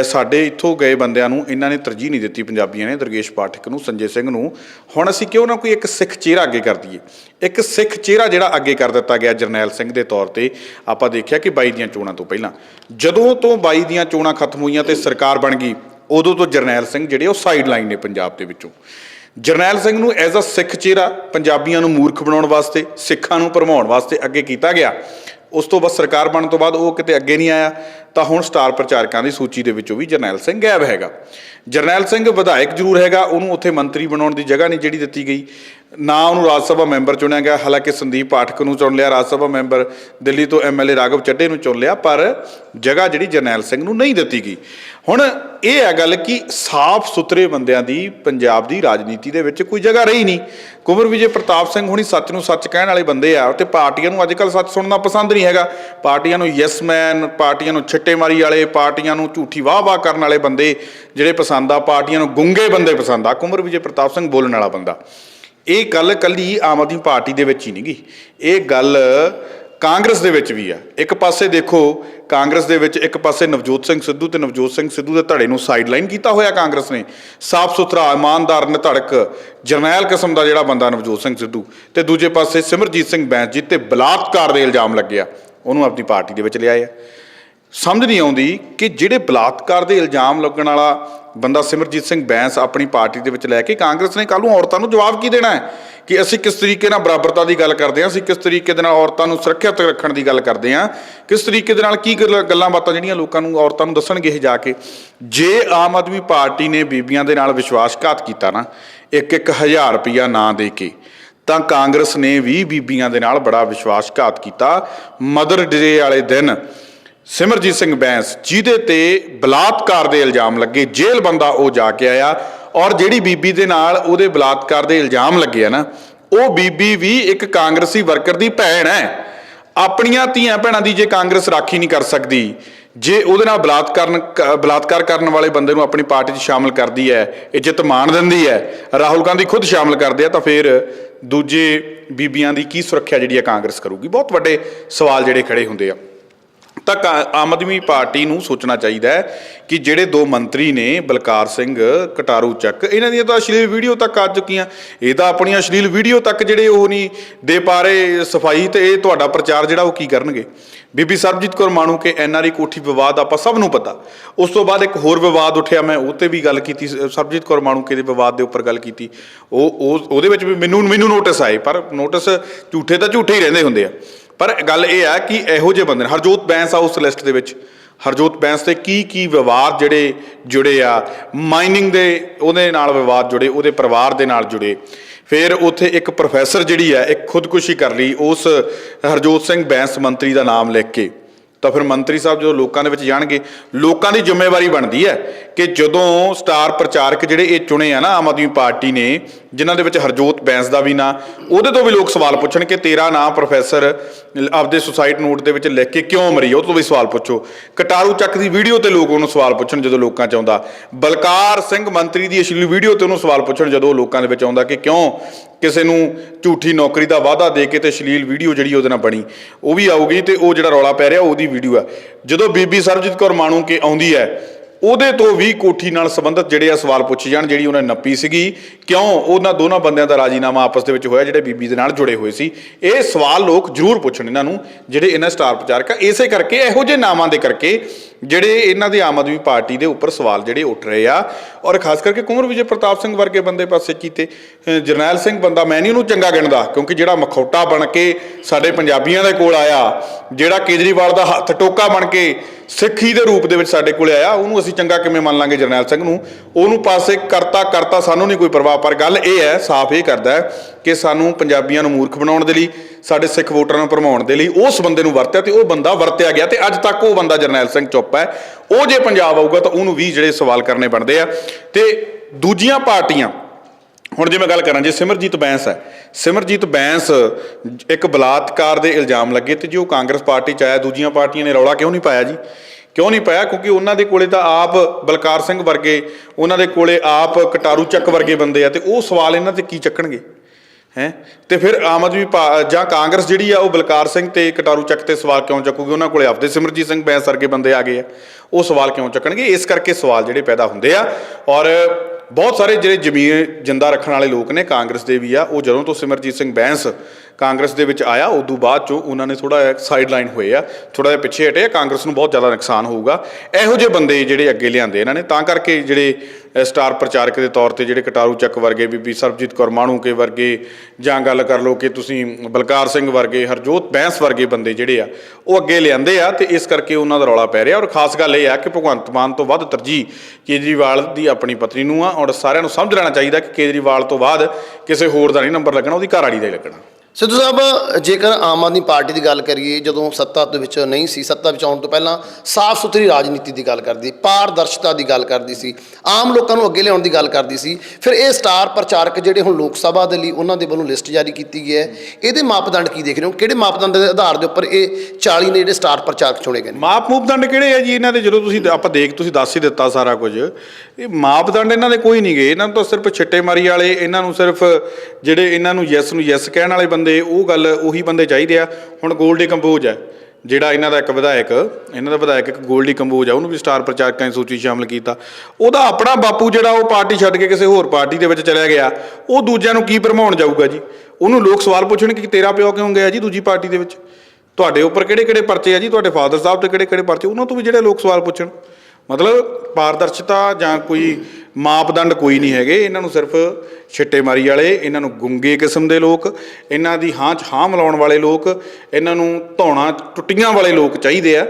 ਸਾਡੇ ਇੱਥੋਂ ਗਏ ਬੰਦਿਆਂ ਨੂੰ ਇਹਨਾਂ ਨੇ ਤਰਜੀਹ ਨਹੀਂ ਦਿੱਤੀ ਪੰਜਾਬੀਆਂ ਨੇ, ਦਰਗੇਸ਼ ਪਾਠਕ ਨੂੰ, ਸੰਜੇ ਸਿੰਘ ਨੂੰ। ਹੁਣ ਅਸੀਂ ਕਿਉਂ ਨਾ ਕੋਈ ਇੱਕ ਸਿੱਖ ਚਿਹਰਾ ਅੱਗੇ ਕਰ ਦਈਏ? ਇੱਕ ਸਿੱਖ ਚਿਹਰਾ ਜਿਹੜਾ ਅੱਗੇ ਕਰ ਦਿੱਤਾ ਗਿਆ ਜਰਨੈਲ ਸਿੰਘ ਦੇ ਤੌਰ ਤੇ, ਆਪਾਂ ਦੇਖਿਆ ਕਿ 22 ਦੀਆਂ ਚੋਣਾਂ ਤੋਂ ਪਹਿਲਾਂ। ਜਦੋਂ ਤੋਂ 22 ਦੀਆਂ ਚੋਣਾਂ ਖਤਮ ਹੋਈਆਂ ਤੇ ਸਰਕਾਰ ਬਣ ਗਈ, ਉਦੋਂ ਤੋਂ ਜਰਨੈਲ ਸਿੰਘ ਜਿਹੜੇ ਉਹ ਸਾਈਡ ਲਾਈਨ ਨੇ ਪੰਜਾਬ ਦੇ ਵਿੱਚੋਂ। ਜਰਨੈਲ ਸਿੰਘ ਨੂੰ ਐਜ਼ ਅ ਸਿੱਖ ਚਿਹਰਾ ਪੰਜਾਬੀਆਂ ਨੂੰ ਮੂਰਖ ਬਣਾਉਣ ਵਾਸਤੇ, ਸਿੱਖਾਂ ਨੂੰ ਭਰਮਾਉਣ ਵਾਸਤੇ ਅੱਗੇ ਕੀਤਾ ਗਿਆ। ਉਸ ਤੋਂ ਬਾਅਦ ਸਰਕਾਰ ਬਣਨ ਤੋਂ ਬਾਅਦ ਉਹ ਕਿਤੇ ਅੱਗੇ ਨਹੀਂ ਆਇਆ, ਤਾਂ ਹੁਣ ਸਟਾਰ ਪ੍ਰਚਾਰਕਾਂ ਦੀ ਸੂਚੀ ਦੇ ਵਿੱਚੋਂ ਵੀ ਜਰਨੈਲ ਸਿੰਘ ਗਾਇਬ ਹੈਗਾ। ਜਰਨੈਲ ਸਿੰਘ ਵਿਧਾਇਕ ਜ਼ਰੂਰ ਹੈਗਾ, ਉਹਨੂੰ ਉੱਥੇ ਮੰਤਰੀ ਬਣਾਉਣ ਦੀ ਜਗ੍ਹਾ ਨਹੀਂ ਜਿਹੜੀ ਦਿੱਤੀ ਗਈ। ਨਾ ਉਹਨੂੰ ਰਾਜ ਸਭਾ ਮੈਂਬਰ ਚੁਣਿਆ ਗਿਆ। ਹਾਲਾਂਕਿ ਸੰਦੀਪ ਪਾਠਕ ਨੂੰ ਚੁਣ ਲਿਆ। ਰਾਜ ਸਭਾ ਮੈਂਬਰ ਦਿੱਲੀ ਤੋਂ ਐਮਐਲਏ ਰਾਘਵ ਚੱਡੇ ਨੂੰ ਚੁਣ ਲਿਆ, ਪਰ ਜਗ੍ਹਾ ਜਿਹੜੀ ਜਰਨੈਲ ਸਿੰਘ ਨੂੰ ਨਹੀਂ ਦਿੱਤੀ ਗਈ। ਹੁਣ ਇਹ ਹੈ ਗੱਲ ਕਿ ਸਾਫ਼ ਸੁਥਰੇ ਬੰਦਿਆਂ ਦੀ ਪੰਜਾਬ ਦੀ ਰਾਜਨੀਤੀ ਦੇ ਵਿੱਚ ਕੋਈ ਜਗ੍ਹਾ ਰਹੀ ਨਹੀਂ। ਕੁੰਵਰ ਵਿਜੇ ਪ੍ਰਤਾਪ ਸਿੰਘ ਹੁਣੀ ਸੱਚ ਨੂੰ ਸੱਚ ਕਹਿਣ ਵਾਲੇ ਬੰਦੇ ਆ, ਤੇ ਪਾਰਟੀਆਂ ਨੂੰ ਅੱਜਕੱਲ ਸੱਚ ਸੁਣਨਾ ਪਸੰਦ ਨਹੀਂ ਹੈਗਾ। ਪਾਰਟੀਆਂ ਨੂੰ ਯੈਸ ਮੈਨ, ਪਾਰਟੀਆਂ ਨੂੰ ਛਿੱਟੇ ਮਾਰੀ ਵਾਲੇ, ਪਾਰਟੀਆਂ ਨੂੰ ਝੂਠੀ ਵਾਹ-ਵਾਹ ਕਰਨ ਵਾਲੇ ਬੰਦੇ ਜਿਹੜੇ ਪਸੰਦ ਆ, ਪਾਰਟੀਆਂ ਨੂੰ ਗੁੰਗੇ ਬੰਦੇ ਪਸੰਦ ਆ। ਕੁੰਵਰ ਵਿਜੇ ਪ੍ਰਤਾਪ ਸਿੰਘ ਬੋਲਣ ਵਾਲਾ ਬੰਦਾ। ਇਹ ਗੱਲ ਕੱਲੀ ਆਮ ਆਦਮੀ ਪਾਰਟੀ ਦੇ ਵਿੱਚ ਹੀ ਨਹੀਂ ਗੀ ਇਹ ਗੱਲ ਕਾਂਗਰਸ ਦੇ ਵਿੱਚ ਵੀ ਆ। ਇੱਕ ਪਾਸੇ ਦੇਖੋ, ਕਾਂਗਰਸ ਦੇ ਵਿੱਚ ਇੱਕ ਪਾਸੇ ਨਵਜੋਤ ਸਿੰਘ ਸਿੱਧੂ ਤੇ ਨਵਜੋਤ ਸਿੰਘ ਸਿੱਧੂ ਦੇ ਧੜੇ ਨੂੰ ਸਾਈਡਲਾਈਨ ਕੀਤਾ ਹੋਇਆ ਕਾਂਗਰਸ ਨੇ। ਸਾਫ਼ ਸੁਥਰਾ, ਇਮਾਨਦਾਰ ਨਿਧੜਕ ਜਰਨੈਲ ਕਿਸਮ ਦਾ ਜਿਹੜਾ ਬੰਦਾ ਨਵਜੋਤ ਸਿੰਘ ਸਿੱਧੂ। ਤੇ ਦੂਜੇ ਪਾਸੇ ਸਿਮਰਜੀਤ ਸਿੰਘ ਬੈਂਸ ਜੀ ਤੇ ਬਲਾਤਕਾਰ ਦੇ ਇਲਜ਼ਾਮ ਲੱਗਿਆ ਉਹਨੂੰ ਆਪਣੀ ਪਾਰਟੀ ਦੇ ਵਿੱਚ ਲਿਆਏ ਆ। ਸਮਝ ਨਹੀਂ ਆਉਂਦੀ ਕਿ ਜਿਹੜੇ ਬਲਾਤਕਾਰ ਦੇ ਇਲਜ਼ਾਮ ਲੱਗਣ ਵਾਲਾ ਬੰਦਾ ਸਿਮਰਜੀਤ ਸਿੰਘ ਬੈਂਸ ਆਪਣੀ ਪਾਰਟੀ ਦੇ ਵਿੱਚ ਲੈ ਕੇ ਕਾਂਗਰਸ ਨੇ ਕੱਲ੍ਹ ਨੂੰ ਔਰਤਾਂ ਨੂੰ ਜਵਾਬ ਕੀ ਦੇਣਾ ਹੈ? ਕਿ ਅਸੀਂ ਕਿਸ ਤਰੀਕੇ ਨਾਲ ਬਰਾਬਰਤਾ ਦੀ ਗੱਲ ਕਰਦੇ ਹਾਂ, ਅਸੀਂ ਕਿਸ ਤਰੀਕੇ ਦੇ ਨਾਲ ਔਰਤਾਂ ਨੂੰ ਸੁਰੱਖਿਅਤ ਰੱਖਣ ਦੀ ਗੱਲ ਕਰਦੇ ਹਾਂ, ਕਿਸ ਤਰੀਕੇ ਦੇ ਨਾਲ ਕੀ ਗੱਲਾਂ- ਗੱਲਾਂ ਬਾਤਾਂ ਜਿਹੜੀਆਂ ਲੋਕਾਂ ਨੂੰ ਔਰਤਾਂ ਨੂੰ ਦੱਸਣਗੇ ਇਹ ਜਾ ਕੇ। ਜੇ ਆਮ ਆਦਮੀ ਪਾਰਟੀ ਨੇ ਬੀਬੀਆਂ ਦੇ ਨਾਲ ਵਿਸ਼ਵਾਸਘਾਤ ਕੀਤਾ ਨਾ ਇੱਕ ਇੱਕ ਹਜ਼ਾਰ ਰੁਪਈਆ ਨਾ ਦੇ ਕੇ, ਤਾਂ ਕਾਂਗਰਸ ਨੇ ਵੀ ਬੀਬੀਆਂ ਦੇ ਨਾਲ ਬੜਾ ਵਿਸ਼ਵਾਸਘਾਤ ਕੀਤਾ। ਮਦਰ ਡੇ ਵਾਲੇ ਦਿਨ ਸਿਮਰਜੀਤ ਸਿੰਘ ਬੈਂਸ, ਜਿਹਦੇ ਤੇ ਬਲਾਤਕਾਰ ਦੇ ਇਲਜ਼ਾਮ ਲੱਗੇ, ਜੇਲ੍ਹ ਬੰਦਾ ਉਹ ਜਾ ਕੇ ਆਇਆ ਔਰ ਜਿਹੜੀ ਬੀਬੀ ਦੇ ਨਾਲ ਉਹਦੇ ਬਲਾਤਕਾਰ ਦੇ ਇਲਜ਼ਾਮ ਲੱਗੇ ਆ ਨਾ, ਉਹ ਬੀਬੀ ਵੀ ਇੱਕ ਕਾਂਗਰਸੀ ਵਰਕਰ ਦੀ ਭੈਣ ਹੈ। ਆਪਣੀਆਂ ਧੀਆਂ ਭੈਣਾਂ ਦੀ ਜੇ ਕਾਂਗਰਸ ਰਾਖੀ ਨਹੀਂ ਕਰ ਸਕਦੀ, ਜੇ ਉਹਦੇ ਨਾਲ ਬਲਾਤਕਾਰ ਬਲਾਤਕਾਰ ਕਰਨ ਵਾਲੇ ਬੰਦੇ ਨੂੰ ਆਪਣੀ ਪਾਰਟੀ 'ਚ ਸ਼ਾਮਲ ਕਰਦੀ ਹੈ, ਇੱਜ਼ਤ ਮਾਣ ਦਿੰਦੀ ਹੈ, ਰਾਹੁਲ ਗਾਂਧੀ ਖੁਦ ਸ਼ਾਮਲ ਕਰਦੇ ਆ, ਤਾਂ ਫਿਰ ਦੂਜੇ ਬੀਬੀਆਂ ਦੀ ਕੀ ਸੁਰੱਖਿਆ ਜਿਹੜੀ ਹੈ ਕਾਂਗਰਸ ਕਰੂਗੀ? ਬਹੁਤ ਵੱਡੇ ਸਵਾਲ ਜਿਹੜੇ ਖੜੇ ਹੁੰਦੇ ਆ। ਤਾਂ ਕਾ- ਆਮ ਆਦਮੀ ਪਾਰਟੀ ਨੂੰ ਸੋਚਣਾ ਚਾਹੀਦਾ ਹੈ ਕਿ ਜਿਹੜੇ ਦੋ ਮੰਤਰੀ ਨੇ ਬਲਕਾਰ ਸਿੰਘ, ਕਟਾਰੂ ਚੱਕ, ਇਹਨਾਂ ਦੀਆਂ ਤਾਂ ਅਸ਼ਲੀਲ ਵੀਡੀਓ ਤੱਕ ਆ ਚੁੱਕੀਆਂ। ਇਹ ਤਾਂ ਆਪਣੀਆਂ ਅਸ਼ਲੀਲ ਵੀਡੀਓ ਤੱਕ ਜਿਹੜੇ ਉਹ ਨਹੀਂ ਦੇ ਪਾ ਰਹੇ ਸਫ਼ਾਈ ਤੇ ਇਹ ਤੁਹਾਡਾ ਪ੍ਰਚਾਰ ਜਿਹੜਾ ਉਹ ਕੀ ਕਰਨਗੇ? ਬੀਬੀ ਸਰਬਜੀਤ ਕੌਰ ਮਾਣੂ ਕੇ ਐਨਆਰਆਈ ਕੋਠੀ ਵਿਵਾਦ ਆਪਾਂ ਸਭ ਨੂੰ ਪਤਾ। ਉਸ ਤੋਂ ਬਾਅਦ ਇੱਕ ਹੋਰ ਵਿਵਾਦ ਉੱਠਿਆ, ਮੈਂ ਉਹ ਤੇ ਵੀ ਗੱਲ ਕੀਤੀ ਸ- ਸਰਬਜੀਤ ਕੌਰ ਮਾਣੂ ਕੇ ਦੇ ਵਿਵਾਦ ਦੇ ਉੱਪਰ ਗੱਲ ਕੀਤੀ। ਉਹ ਉਹਦੇ ਵਿੱਚ ਵੀ ਮੈਨੂੰ ਮੈਨੂੰ ਨੋਟਿਸ ਆਏ, ਪਰ ਨੋਟਿਸ ਝੂਠੇ ਤਾਂ ਝੂਠੇ ਹੀ ਰਹਿੰਦੇ ਹੁੰਦੇ ਆ। ਪਰ ਗੱਲ ਇਹ ਆ ਕਿ ਇਹੋ ਜਿਹੇ ਬੰਦੇ ਨੇ, ਹਰਜੋਤ ਬੈਂਸ ਆ ਉਸ ਲਿਸਟ ਦੇ ਵਿੱਚ। ਹਰਜੋਤ ਬੈਂਸ ਤੇ ਕੀ ਕੀ ਵਿਵਾਦ ਜਿਹੜੇ ਜੁੜੇ ਆ? ਮਾਈਨਿੰਗ ਦੇ ਉਹਦੇ ਨਾਲ ਵਿਵਾਦ ਜੁੜੇ, ਉਹਦੇ ਪਰਿਵਾਰ ਦੇ ਨਾਲ ਜੁੜੇ। ਫਿਰ ਉੱਥੇ ਇੱਕ ਪ੍ਰੋਫੈਸਰ ਜਿਹੜੀ ਆ ਇੱਕ ਖੁਦਕੁਸ਼ੀ ਕਰ ਲਈ ਉਸ ਹਰਜੋਤ ਸਿੰਘ ਬੈਂਸ ਮੰਤਰੀ ਦਾ ਨਾਮ ਲਿਖ ਕੇ। ਤਾਂ ਫਿਰ ਮੰਤਰੀ ਸਾਹਿਬ ਜਦੋਂ ਲੋਕਾਂ ਦੇ ਵਿੱਚ ਜਾਣਗੇ, ਲੋਕਾਂ ਦੀ ਜ਼ਿੰਮੇਵਾਰੀ ਬਣਦੀ ਹੈ ਕਿ ਜਦੋਂ ਸਟਾਰ ਪ੍ਰਚਾਰਕ ਜਿਹੜੇ ਇਹ ਚੁਣੇ ਆ ਨਾ, ਆਮ ਆਦਮੀ ਪਾਰਟੀ ਨੇ ਜਿਨ੍ਹਾਂ ਦੇ ਵਿੱਚ ਹਰਜੋਤ ਬੈਂਸ ਦਾ ਵੀ ਨਾਂ, ਉਹਦੇ ਤੋਂ ਵੀ ਲੋਕ ਸਵਾਲ ਪੁੱਛਣ ਕਿ ਤੇਰਾ ਨਾਂ ਪ੍ਰੋਫੈਸਰ ਆਪਦੇ ਸੁਸਾਈਡ ਨੋਟ ਦੇ ਵਿੱਚ ਲਿਖ ਕੇ ਕਿਉਂ ਮਰੀ? ਉਹ ਤੋਂ ਵੀ ਸਵਾਲ ਪੁੱਛੋ। ਕਟਾਰੂ ਚੱਕ ਦੀ ਵੀਡੀਓ ਤੇ ਲੋਕ ਉਹਨੂੰ ਸਵਾਲ ਪੁੱਛਣ ਜਦੋਂ ਲੋਕਾਂ ਚ ਆਉਂਦਾ। ਬਲਕਾਰ ਸਿੰਘ ਮੰਤਰੀ ਦੀ ਅਸ਼ਲੀਲ ਵੀਡੀਓ ਤੇ ਉਹਨੂੰ ਸਵਾਲ ਪੁੱਛਣ ਜਦੋਂ ਲੋਕਾਂ ਦੇ ਵਿੱਚ ਆਉਂਦਾ ਕਿ ਕਿਉਂ ਕਿਸੇ ਨੂੰ ਝੂਠੀ ਨੌਕਰੀ ਦਾ ਵਾਅਦਾ ਦੇ ਕੇ ਤੇ ਅਸ਼ਲੀਲ ਵੀਡੀਓ ਜਿਹੜੀ ਉਹਦੇ ਨਾਲ ਬਣੀ। ਉਹ ਵੀ ਆਊਗੀ ਤੇ ਉਹ ਜਿਹੜਾ ਰੌਲਾ ਪੈ ਰਿਹਾ, ਉਹਦੀ ਵੀਡੀਓ ਆ ਜਦੋਂ ਬੀਬੀ ਸਰਬਜੀਤ ਕੌਰ ਮਾਣੂ ਕੇ ਆਉਂਦੀ ਹੈ ਉਹਦੇ ਤੋਂ ਵੀ ਕੋਠੀ ਨਾਲ ਸੰਬੰਧਿਤ ਜਿਹੜੇ ਆ ਸਵਾਲ ਪੁੱਛੇ ਜਾਣ, ਜਿਹੜੀ ਉਹਨੇ ਨੱਪੀ ਸੀਗੀ, ਕਿਉਂ ਉਹਨਾਂ ਦੋਨਾਂ ਬੰਦਿਆਂ ਦਾ ਰਾਜੀਨਾਮਾ ਆਪਸ ਦੇ ਵਿੱਚ ਹੋਇਆ, ਜਿਹੜੇ ਬੀਬੀ ਦੇ ਨਾਲ ਜੁੜੇ ਹੋਏ ਸੀ। ਇਹ ਸਵਾਲ ਲੋਕ ਜ਼ਰੂਰ ਪੁੱਛਣ ਇਹਨਾਂ ਨੂੰ, ਜਿਹੜੇ ਇਹਨਾਂ ਸਟਾਰ ਪ੍ਰਚਾਰਕ ਆ। ਇਸੇ ਕਰਕੇ ਇਹੋ ਜਿਹੇ ਨਾਮਾਂ ਦੇ ਕਰਕੇ ਜਿਹੜੇ ਇਹਨਾਂ ਦੇ ਆਮ ਆਦਮੀ ਪਾਰਟੀ ਦੇ ਉੱਪਰ ਸਵਾਲ ਜਿਹੜੇ ਉੱਠ ਰਹੇ ਆ। ਔਰ ਖਾਸ ਕਰਕੇ ਕੁੰਵਰ ਵਿਜੇ ਪ੍ਰਤਾਪ ਸਿੰਘ ਵਰਗੇ ਬੰਦੇ ਪਾਸੇ ਕੀਤੇ। ਜਰਨੈਲ ਸਿੰਘ ਬੰਦਾ ਮੈਂ ਨਹੀਂ ਉਹਨੂੰ ਚੰਗਾ ਗਿਣਦਾ, ਕਿਉਂਕਿ ਜਿਹੜਾ ਮਖੌਟਾ ਬਣ ਕੇ ਸਾਡੇ ਪੰਜਾਬੀਆਂ ਦੇ ਕੋਲ ਆਇਆ, ਜਿਹੜਾ ਕੇਜਰੀਵਾਲ ਦਾ ਹੱਥ ਟੋਕਾ ਬਣ ਕੇ ਸਿੱਖੀ ਦੇ ਰੂਪ ਦੇ ਵਿੱਚ ਸਾਡੇ ਕੋਲ ਆਇਆ, ਉਹਨੂੰ ਅਸੀਂ ਚੰਗਾ ਕਿਵੇਂ ਮੰਨ ਲਾਂਗੇ ਜਰਨੈਲ ਸਿੰਘ ਨੂੰ? ਉਹਨੂੰ ਪਾਸੇ ਕਰਤਾ ਕਰਤਾ ਸਾਨੂੰ ਨਹੀਂ ਕੋਈ ਪਰਵਾਹ ਪਰ ਗੱਲ ਇਹ ਹੈ, ਸਾਫ਼ ਇਹ ਕਰਦਾ ਹੈ ਕਿ ਸਾਨੂੰ ਪੰਜਾਬੀਆਂ ਨੂੰ ਮੂਰਖ ਬਣਾਉਣ ਦੇ ਲਈ, ਸਾਡੇ ਸਿੱਖ ਵੋਟਰਾਂ ਨੂੰ ਭਰਮਾਉਣ ਦੇ ਲਈ ਉਸ ਬੰਦੇ ਨੂੰ ਵਰਤਿਆ ਤੇ ਉਹ ਬੰਦਾ ਵਰਤਿਆ ਗਿਆ ਤੇ ਅੱਜ ਤੱਕ ਉਹ ਬੰਦਾ ਜਰਨੈਲ ਸਿੰਘ ਚੁੱਪ ਹੈ। ਉਹ ਜੇ ਪੰਜਾਬ ਆਊਗਾ ਤਾਂ ਉਹਨੂੰ ਵੀ ਜਿਹੜੇ ਸਵਾਲ ਕਰਨੇ ਬਣਦੇ ਆ। ਤੇ ਦੂਜੀਆਂ ਪਾਰਟੀਆਂ ਹੁਣ ਜੇ ਮੈਂ ਗੱਲ ਕਰਾਂ, ਜੇ ਸਿਮਰਜੀਤ ਬੈਂਸ ਹੈ, ਸਿਮਰਜੀਤ ਬੈਂਸ ਇੱਕ ਬਲਾਤਕਾਰ ਦੇ ਇਲਜ਼ਾਮ ਲੱਗੇ ਤੇ ਜੋ ਕਾਂਗਰਸ ਪਾਰਟੀ ਚ ਆਇਆ, ਦੂਜੀਆਂ ਪਾਰਟੀਆਂ ਨੇ ਰੌਲਾ ਕਿਉਂ ਨਹੀਂ ਪਾਇਆ ਜੀ? ਕਿਉਂ ਨਹੀਂ ਪਾਇਆ? ਕਿਉਂਕਿ ਉਹਨਾਂ ਦੇ ਕੋਲੇ ਤਾਂ ਆਪ ਬਲਕਾਰ ਸਿੰਘ ਵਰਗੇ, ਉਹਨਾਂ ਦੇ ਕੋਲੇ ਆਪ ਕਟਾਰੂ ਚੱਕ ਵਰਗੇ ਬੰਦੇ ਆ ਤੇ ਉਹ ਸਵਾਲ ਇਹਨਾਂ ਤੇ ਕੀ ਚੱਕਣਗੇ? ਹੈ? ਤੇ ਫਿਰ ਆਮ ਆਦਮੀ ਪਾ- ਜਾਂ ਕਾਂਗਰਸ ਜਿਹੜੀ ਆ, ਉਹ ਬਲਕਾਰ ਸਿੰਘ ਤੇ ਕਟਾਰੂ ਚੱਕ ਤੇ ਸਵਾਲ ਕਿਉਂ ਚੱਕੂਗੀ? ਉਹਨਾਂ ਕੋਲੇ ਆਪਦੇ ਸਿਮਰਜੀਤ ਸਿੰਘ ਬੈਂਸ ਵਰਗੇ ਬੰਦੇ ਆ ਗਏ ਆ। ਉਹ ਸਵਾਲ ਕਿਉਂ ਚੱਕਣਗੇ? ਇਸ ਕਰਕੇ ਸਵਾਲ ਜਿਹੜੇ ਪੈਦਾ ਹੁੰਦੇ ਆ ਔਰ ਬਹੁਤ ਸਾਰੇ ਜਿਹੜੇ ਜ਼ਮੀਨ ਜਿੰਦਾ ਰੱਖਣ ਵਾਲੇ ਲੋਕ ਨੇ, ਕਾਂਗਰਸ ਦੇ ਵੀ ਆ, ਉਹ ਜਦੋਂ ਤੋਂ ਸਿਮਰਜੀਤ ਸਿੰਘ ਬੈਂਸ ਕਾਂਗਰਸ ਦੇ ਵਿੱਚ ਆਇਆ, ਉਦੋਂ ਬਾਅਦ ਚੋਂ ਉਹਨਾਂ ਨੇ ਥੋੜਾ ਸਾਈਡ ਲਾਈਨ ਹੋਏ ਆ ਥੋੜਾ ਜਿਹਾ ਪਿੱਛੇ ਹਟੇ ਆ, ਕਾਂਗਰਸ ਨੂੰ ਬਹੁਤ ਜ਼ਿਆਦਾ ਨੁਕਸਾਨ ਹੋਊਗਾ। ਇਹੋ ਜਿਹੇ ਬੰਦੇ ਜਿਹੜੇ ਅੱਗੇ ਲਿਆਂਦੇ ਇਹਨਾਂ ਨੇ, ਤਾਂ ਕਰਕੇ ਜਿਹੜੇ ਸਟਾਰ ਪ੍ਰਚਾਰਕ ਦੇ ਤੌਰ ਤੇ ਜਿਹੜੇ ਕਟਾਰੂ ਚੱਕ ਵਰਗੇ ਬੀਬੀ ਸਰਬਜੀਤ ਕੌਰ ਮਾਣੂਕੇ ਵਰਗੇ ਜਾਂ ਗੱਲ ਕਰ ਲਓ ਕਿ ਤੁਸੀਂ ਬਲਕਾਰ ਸਿੰਘ ਵਰਗੇ, ਹਰਜੋਤ ਬੈਂਸ ਵਰਗੇ ਬੰਦੇ ਜਿਹੜੇ ਆ, ਉਹ ਅੱਗੇ ਲਿਆਂਦੇ ਆ ਤੇ ਇਸ ਕਰਕੇ ਉਹਨਾਂ ਦਾ ਰੌਲਾ ਪੈ ਰਿਹਾ। ਔਰ ਖਾਸ ਗੱਲ ਇਹ ਆ ਕਿ ਭਗਵੰਤ ਮਾਨ ਤੋਂ ਵੱਧ ਤਰਜੀਹ ਕੇਜਰੀਵਾਲ ਦੀ ਆਪਣੀ ਪਤਨੀ ਨੂੰ ਆ, ਔਰ ਸਾਰਿਆਂ ਨੂੰ ਸਮਝ ਲੈਣਾ ਚਾਹੀਦਾ ਕਿ ਕੇਜਰੀਵਾਲ ਤੋਂ ਬਾਅਦ ਕਿਸੇ ਹੋਰ ਦਾ ਨਹੀਂ ਨੰਬਰ ਲੱਗਣਾ, ਉਹਦੀ ਘਰ ਵਾਲੀ ਦਾ ਹੀ ਲੱਗਣਾ।
ਸਿੱਧੂ ਸਾਹਿਬ, ਜੇਕਰ ਆਮ ਆਦਮੀ ਪਾਰਟੀ ਦੀ ਗੱਲ ਕਰੀਏ, ਜਦੋਂ ਸੱਤਾ ਦੇ ਵਿੱਚ ਨਹੀਂ ਸੀ, ਸੱਤਾ ਵਿੱਚ ਆਉਣ ਤੋਂ ਪਹਿਲਾਂ ਸਾਫ਼ ਸੁਥਰੀ ਰਾਜਨੀਤੀ ਦੀ ਗੱਲ ਕਰਦੀ, ਪਾਰਦਰਸ਼ਤਾ ਦੀ ਗੱਲ ਕਰਦੀ ਸੀ, ਆਮ ਲੋਕਾਂ ਨੂੰ ਅੱਗੇ ਲਿਆਉਣ ਦੀ ਗੱਲ ਕਰਦੀ ਸੀ, ਫਿਰ ਇਹ ਸਟਾਰ ਪ੍ਰਚਾਰਕ ਜਿਹੜੇ ਹੁਣ ਲੋਕ ਸਭਾ ਦੇ ਲਈ ਉਹਨਾਂ ਦੇ ਵੱਲੋਂ ਲਿਸਟ ਜਾਰੀ ਕੀਤੀ ਗਈ ਹੈ, ਇਹਦੇ ਮਾਪਦੰਡ ਕੀ ਦੇਖ ਰਹੇ ਹੋ? ਕਿਹੜੇ ਮਾਪਦੰਡ ਦੇ ਆਧਾਰ ਦੇ ਉੱਪਰ ਇਹ 40 ਨੇ ਜਿਹੜੇ ਸਟਾਰ ਪ੍ਰਚਾਰਕ ਚੁਣੇ ਗਏ ਨੇ?
ਮਾਪ ਮੂਪਦੰਡ ਕਿਹੜੇ ਆ ਜੀ ਇਹਨਾਂ ਦੇ? ਜਦੋਂ ਤੁਸੀਂ ਆਪਾਂ ਦੇਖ, ਤੁਸੀਂ ਦੱਸ ਹੀ ਦਿੱਤਾ ਸਾਰਾ ਕੁਝ। ਇਹ ਮਾਪਦੰਡ ਇਹਨਾਂ ਦੇ ਕੋਈ ਨਹੀਂ ਗਏ। ਇਹਨਾਂ ਨੂੰ ਤਾਂ ਸਿਰਫ ਛਿੱਟੇ ਮਾਰੀ ਵਾਲੇ, ਇਹਨਾਂ ਨੂੰ ਸਿਰਫ ਜਿਹੜੇ ਇਹਨਾਂ ਨੂੰ ਯੈਸ ਨੂੰ ਯੈਸ ਕਹਿਣ ਵਾਲੇ ਬੰਦੇ, ਉਹ ਗੱਲ ਉਹੀ ਬੰਦੇ ਚਾਹੀਦੇ ਆ। ਹੁਣ ਗੋਲਡੀ ਕੰਬੋਜ ਹੈ, ਜਿਹੜਾ ਇਹਨਾਂ ਦਾ ਇੱਕ ਵਿਧਾਇਕ, ਇਹਨਾਂ ਦਾ ਵਿਧਾਇਕ ਇੱਕ ਗੋਲਡੀ ਕੰਬੋਜ ਆ, ਉਹਨੂੰ ਵੀ ਸਟਾਰ ਪ੍ਰਚਾਰਕਾਂ ਦੀ ਸੂਚੀ 'ਚ ਸ਼ਾਮਲ ਕੀਤਾ। ਉਹਦਾ ਆਪਣਾ ਬਾਪੂ ਜਿਹੜਾ, ਉਹ ਪਾਰਟੀ ਛੱਡ ਕੇ ਕਿਸੇ ਹੋਰ ਪਾਰਟੀ ਦੇ ਵਿੱਚ ਚਲਿਆ ਗਿਆ। ਉਹ ਦੂਜਿਆਂ ਨੂੰ ਕੀ ਭਰਮਾਉਣ ਜਾਊਗਾ ਜੀ? ਉਹਨੂੰ ਲੋਕ ਸਵਾਲ ਪੁੱਛਣ ਕਿ ਤੇਰਾ ਪਿਓ ਕਿਉਂ ਗਿਆ ਜੀ ਦੂਜੀ ਪਾਰਟੀ ਦੇ ਵਿੱਚ? ਤੁਹਾਡੇ ਉੱਪਰ ਕਿਹੜੇ ਕਿਹੜੇ ਪਰਚੇ ਆ ਜੀ? ਤੁਹਾਡੇ ਫਾਦਰ ਸਾਹਿਬ ਤੇ ਕਿਹੜੇ ਕਿਹੜੇ ਪਰਚੇ? ਉਹਨਾਂ ਤੋਂ ਵੀ ਜਿਹੜੇ ਲੋਕ ਸਵਾਲ ਪੁੱਛਣ। ਮਤਲਬ ਪਾਰਦਰਸ਼ਤਾ ਜਾਂ ਕੋਈ ਮਾਪਦੰਡ ਕੋਈ ਨਹੀਂ ਹੈਗੇ। ਇਹਨਾਂ ਨੂੰ ਸਿਰਫ ਛਿੱਟੇਮਾਰੀ ਵਾਲੇ, ਇਹਨਾਂ ਨੂੰ ਗੁੰਗੇ ਕਿਸਮ ਦੇ ਲੋਕ, ਇਹਨਾਂ ਦੀ ਹਾਂ 'ਚ ਹਾਂ ਮਿਲਾਉਣ ਵਾਲੇ ਲੋਕ, ਇਹਨਾਂ ਨੂੰ ਧੌਣਾ ਟੁੱਟੀਆਂ ਵਾਲੇ ਲੋਕ ਚਾਹੀਦੇ ਆ।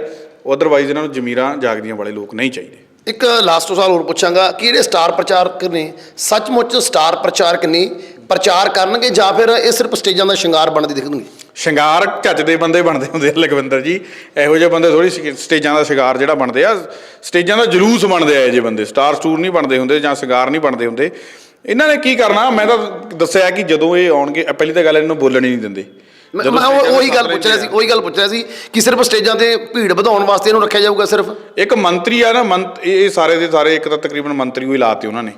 ਅਦਰਵਾਈਜ਼ ਇਹਨਾਂ ਨੂੰ ਜ਼ਮੀਰਾਂ ਜਾਗਦੀਆਂ ਵਾਲੇ ਲੋਕ ਨਹੀਂ ਚਾਹੀਦੇ।
ਇੱਕ ਲਾਸਟ ਸਵਾਲ ਹੋਰ ਪੁੱਛਾਂਗਾ ਕਿ ਜਿਹੜੇ ਸਟਾਰ ਪ੍ਰਚਾਰਕ ਨੇ? ਸੱਚਮੁੱਚ ਸਟਾਰ ਪ੍ਰਚਾਰਕ ਨੇ, ਪ੍ਰਚਾਰ ਕਰਨਗੇ ਜਾਂ ਫਿਰ ਇਹ ਸਿਰਫ ਸਟੇਜਾਂ ਦਾ ਸ਼ਿੰਗਾਰ ਬਣਦੇ ਦਿਖਣਗੇ?
ਸ਼ਿੰਗਾਰ ਝੱਜ ਦੇ ਬੰਦੇ ਬਣਦੇ ਹੁੰਦੇ ਆ ਲਖਵਿੰਦਰ ਜੀ। ਇਹੋ ਜਿਹੇ ਬੰਦੇ ਥੋੜੀ ਸਟੇਜਾਂ ਦਾ ਸ਼ਿੰਗਾਰ ਜਿਹੜਾ ਬਣਦੇ ਆ ਸਟੇਜਾਂ ਦਾ ਜਲੂਸ ਬਣਦੇ ਆ ਇਹ ਜਿਹੇ ਬੰਦੇ। ਸਟਾਰ ਸਟੂਰ ਨਹੀਂ ਬਣਦੇ ਹੁੰਦੇ ਜਾਂ ਸ਼ਿੰਗਾਰ ਨਹੀਂ ਬਣਦੇ ਹੁੰਦੇ। ਇਹਨਾਂ ਨੇ ਕੀ ਕਰਨਾ ਮੈਂ ਤਾਂ ਦੱਸਿਆ ਕਿ ਜਦੋਂ ਇਹ ਆਉਣਗੇ ਪਹਿਲੀ ਤਾਂ ਗੱਲ ਇਹਨਾਂ ਨੂੰ ਬੋਲਣ ਹੀ ਨਹੀਂ ਦਿੰਦੇ।
ਮੈਂ ਉਹ- ਗੱਲ ਪੁੱਛ ਰਿਹਾ ਸੀ ਉਹੀ ਗੱਲ ਪੁੱਛ ਰਿਹਾ ਸੀ ਕਿ ਸਿਰਫ ਸਟੇਜਾਂ ਤੇ ਭੀੜ ਵਧਾਉਣ ਵਾਸਤੇ ਇਹਨੂੰ ਰੱਖਿਆ ਜਾਊਗਾ ਸਿਰਫ?
ਇੱਕ ਮੰਤਰੀ ਆ ਨਾ ਇਹ ਸਾਰੇ ਦੇ ਸਾਰੇ ਇੱਕ ਤਾਂ ਤਕਰੀਬਨ ਮੰਤਰੀ ਹੋਈ ਲਾਤੇ ਉਹਨਾਂ ਨੇ।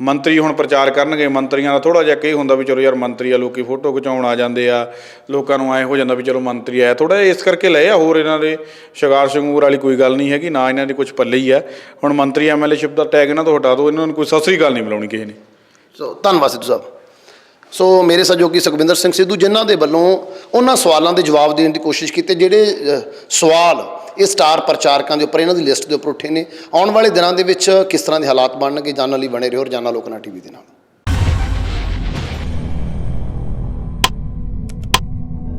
ਮੰਤਰੀ ਹੁਣ ਪ੍ਰਚਾਰ ਕਰਨਗੇ, ਮੰਤਰੀਆਂ ਦਾ ਥੋੜਾ ਜਿਹਾ ਕਈ ਹੁੰਦਾ ਵੀ ਚਲੋ ਯਾਰ ਮੰਤਰੀ ਆ, ਲੋਕੀ ਫੋਟੋ ਖਿਚਾਉਣ ਆ ਜਾਂਦੇ ਆ, ਲੋਕਾਂ ਨੂੰ ਐ ਹੋ ਜਾਂਦਾ ਵੀ ਚਲੋ ਮੰਤਰੀ ਆਇਆ। ਥੋੜਾ ਇਸ ਕਰਕੇ ਲਏ ਆ ਹੋਰ ਇਹਨਾਂ ਦੇ ਸ਼ਿਕਾਰ ਸ਼ੰਗੂਰ ਵਾਲੀ ਕੋਈ ਗੱਲ ਨਹੀਂ ਹੈਗੀ, ਨਾ ਇਹਨਾਂ ਦੀ ਕੁਝ ਪੱਲੇ ਹੀ ਆ। ਹੁਣ ਮੰਤਰੀ ਐਮਐਲਏਸ਼ਿਪ ਦਾ ਟੈਗ ਇਹਨਾਂ ਤੋਂ ਹਟਾ ਦਿਓ, ਇਹਨਾਂ ਨੂੰ ਕੋਈ ਸਸਰੀ ਗੱਲ ਨਹੀਂ ਮਿਲਾਉਣੀ ਕਿਸੇ ਨੇ।
ਸੋ ਧੰਨਵਾਦ ਸਿੱਧੂ ਸਾਹਿਬ। ਸੋ ਮੇਰੇ ਸਹਿਯੋਗੀ ਸੁਖਵਿੰਦਰ ਸਿੰਘ ਸਿੱਧੂ ਜਿਨ੍ਹਾਂ ਦੇ ਵੱਲੋਂ ਉਹਨਾਂ ਸਵਾਲਾਂ ਦੇ ਜਵਾਬ ਦੇਣ ਦੀ ਕੋਸ਼ਿਸ਼ ਕੀਤੀ, ਜਿਹੜੇ ਸਵਾਲ ਇਹ ਸਟਾਰ ਪ੍ਰਚਾਰਕਾਂ ਦੇ ਉੱਪਰ, ਇਹਨਾਂ ਦੀ ਲਿਸਟ ਦੇ ਉੱਪਰ ਉੱਠੇ ਨੇ। ਆਉਣ ਵਾਲੇ ਦਿਨਾਂ ਦੇ ਵਿੱਚ ਕਿਸ ਤਰ੍ਹਾਂ ਦੇ ਹਾਲਾਤ ਬਣਨਗੇ, ਜਾਣਨ ਲਈ ਬਣੇ ਰਹੋ ਰੋਜ਼ਾਨਾ ਲੋਕਨਾ ਟੀਵੀ ਦੇ ਨਾਲ।